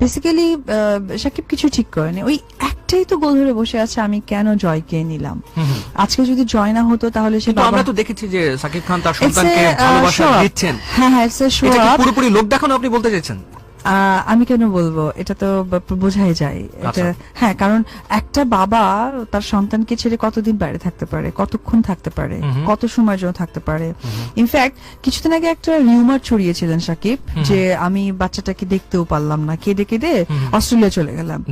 Basically Shakib কিছু ঠিক করেনি। ওই একটাই তো গোল ধরে বসে আছে আমি কেন জয় কে নিলাম। আজকে যদি জয় না হতো তাহলে সে আমরা তো দেখেছি যে সাকিব খান তার সন্তানকে ভালোবাসা দিচ্ছেন। হ্যাঁ হ্যাঁ. পুরোপুরি লোক দেখানো আপনি বলতে চাইছেন? আমি কেন বলব? এটা তো বোঝাই যায়। এটা আচ্ছা। হ্যাঁ কারণ একটা বাবা তার সন্তানকে ছেড়ে কতদিন বাইরে থাকতে পারে? কতক্ষণ থাকতে পারে? কত সময় জন্য থাকতে পারে? ইনফ্যাক্ট কিছুদিন আগে একটা রিউমার ছড়িয়েছিলেন সাকিব যে আমি বাচ্চাটাকে দেখতেও পারলাম না। কেঁদে কেঁদে অস্ট্রেলিয়া চলে গেলাম।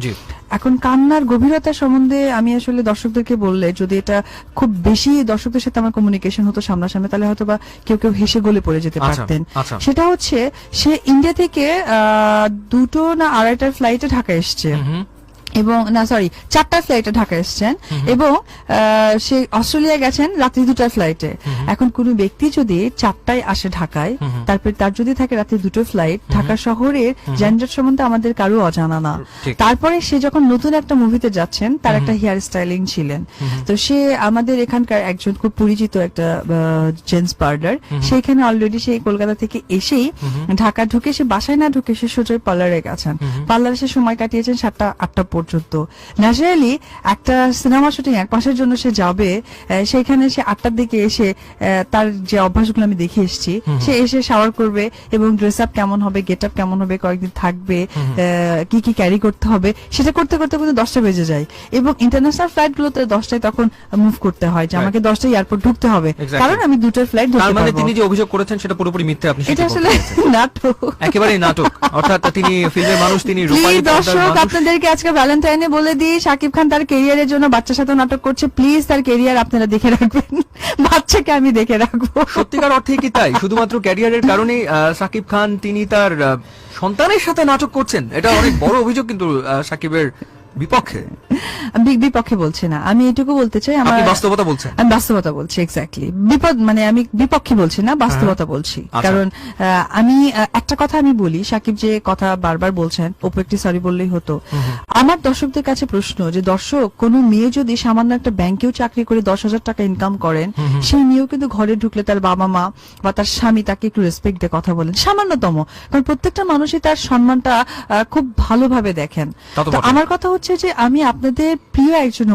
এখন কান্নার গভীরতা সম্বন্ধে আমি আসলে দর্শকদেরকে বললে যদি এটা খুব বেশি দর্শকদের সাথে আমার কমিউনিকেশন হতো সামনাসামনি তাহলে হয়তো বা কেউ কেউ হেসে গলে পড়ে যেতে আচ্ছা পারতেন। আচ্ছা। সেটা হচ্ছে সে ইন্ডিয়া থেকে আহ, দুটো না আড়াইটার ফ্লাইটে ঢাকা এসছে। এবং না সরি চারটা ফ্লাইটে ঢাকা এসছেন এবং সে অস্ট্রেলিয়া গেছেন রাত্রি দুটার ফ্লাইটে এখন কোনো ব্যক্তি যদি চারটায় আসে ঢাকায়। তারপর তার যদি থাকে রাত্রি দুটো ফ্লাইট ঢাকা শহরের যানজট সম্বন্ধে আমাদের কারও অজানা না। তারপরে সে যখন নতুন একটা মুভিতে যাচ্ছেন তার একটা হেয়ার স্টাইলিং ছিলেন। তো সে আমাদের এখানকার একজন খুব পরিচিত একটা জেন্টস পার্লার সেখানে অলরেডি সে কলকাতা থেকে এসেই ঢাকা ঢুকে সে বাসায় না ঢুকে সে সোজা পার্লারে গেছেন। পার্লারে সে সময় কাটিয়েছেন সাতটা আটটা পর্যন্ত। ন্যাচারালি একটা সিনেমা শুটিং এক মাসের জন্য সে যাবে সেখানে সে আটটার দিকে এসে তার যে অভ্যাসগুলো আমি দেখে এসেছি সে এসে শাওয়ার করবে এবং ড্রেস আপ কেমন হবে গেট আপ কেমন হবে কয়েকদিন থাকবে কি কি ক্যারি করতে হবে সেটা করতে করতে কিন্তু দশটা বেজে যায়। এবং ইন্টারন্যাশনাল ফ্লাইট গুলোতে দশটায় তখন মুভ করতে হয় যে আমাকে দশটায় এয়ারপোর্ট ঢুকতে হবে। কারণ আমি দুটোর ফ্লাইট ধরতে পারব। তিনি যে অভিযোগ করেছেন সেটা পুরোপুরি মিথ্যে আপনি এটা আসলে নাটক। একেবারেই নাটক। অর্থাৎ তিনি ফিল্মের মানুষ তিনি রূপালী দর্শক আপনাদেরকে আজকে ভ্যালেন্টাইনে বলে দিই, সাকিব খান তার কেরিয়ারের জন্য বাচ্চার সাথে নাটক করছে। প্লিজ তার কেরিয়ার আপনারা দেখে রাখবেন। বাচ্চাকে আমি দেখে রাখব। সত্যিকার অর্থে কি তাই? শুধুমাত্র ক্যারিয়ারের কারণে সাকিব খান, তিনি তার সন্তানের সাথে নাটক করছেন। এটা অনেক বড় অভিযোগ কিন্তু সাকিবের বিপক্ষে? আমি বিপক্ষে বলছি না। আমি এটুকু বলতে চাই আমার বাস্তবতা বলছেন। আমি বাস্তবতা বলছি এক্স্যাক্টলি বিপদ মানে আমি বিপক্ষে বলছি না বাস্তবতা বলছি। আচ্ছা। কারণ আমি একটা কথা আমি বলি সাকিব যে কথা বারবার বলছেন অপু একটি সরি বললেই হতো। আমার দর্শকদের কাছে প্রশ্ন যে দর্শক কোন মেয়ে যদি সামান্য একটা ব্যাংকেও চাকরি করে দশ হাজার টাকা ইনকাম করেন সেই মেয়েও কিন্তু ঘরে ঢুকলে তার বাবা মা বা তার স্বামী তাকে একটু রেসপেক্ট দিয়ে কথা বলেন। সামান্যতম। কারণ প্রত্যেকটা মানুষই তার সম্মানটা খুব ভালোভাবে দেখেন। তো আমার কথা হচ্ছে যে আমি আপনাদের প্রিয় একজন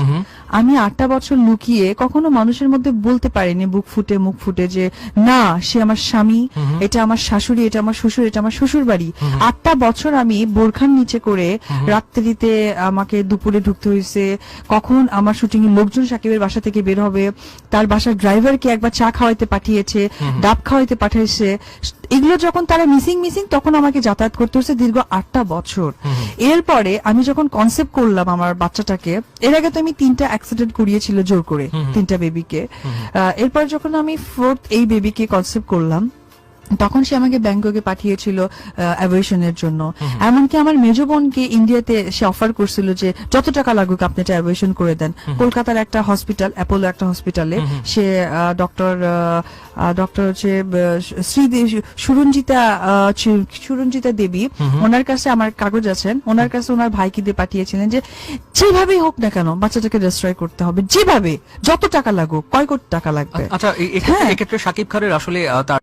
হুম। আমি আটটা বছর লুকিয়ে কখনো মানুষের মধ্যে বলতে পারিনি বুক ফুটে মুখ ফুটে যে না সে আমার স্বামী এটা আমার শাশুড়ি এটা আমার শ্বশুর এটা আমার শ্বশুর বাড়ি আটটা বছর আমি বোরখান নিচে করে রাত্রিতে আমাকে দুপুরে ঢুকতে হয়েছে কখন আমার শুটিং এর লোকজন সাকিবের বাসা থেকে বের হবে তার বাসার ড্রাইভারকে একবার চা খাওয়াইতে পাঠিয়েছে ডাব খাওয়াইতে পাঠিয়েছে এগুলো যখন তারা মিসিং মিসিং তখন আমাকে যাতায়াত করতে হচ্ছে দীর্ঘ আটটা বছর। এরপরে আমি যখন কনসেপ্ট করলাম আমার বাচ্চাটাকে এর আগে তো আমি তিনটা অ্যাক্সিডেন্ট করিয়েছিল জোর করে তিনটা বেবিকে এরপর যখন আমি ফোর্থ এই বেবিকে কনসেপ্ট করলাম তখন সে আমাকে ব্যাংককে পাঠিয়েছিল অ্যাভয়েশনের জন্য। এমনকি আমার মেজ বোনকে ইন্ডিয়াতে সে অফার করছিল যে যত টাকা লাগুক আপনি এটা অ্যাভয়েশন করে দেন। কলকাতার একটা হসপিটাল অ্যাপোলো একটা হসপিটালে সে ডক্টর ডক্টর হচ্ছে শ্রীদেব সুরঞ্জিতা সুরঞ্জিতা দেবী। ওনার কাছে আমার কাগজ আছেন ওনার কাছে ওনার ভাইকে দিয়ে পাঠিয়েছিলেন যে যেভাবেই হোক না কেন বাচ্চাটাকে ডিস্ট্রয় করতে হবে। যেভাবে যত টাকা লাগুক কয় কোটি টাকা লাগবে? আচ্ছা হ্যাঁ। এক্ষেত্রে সাকিব খানের আসলে তার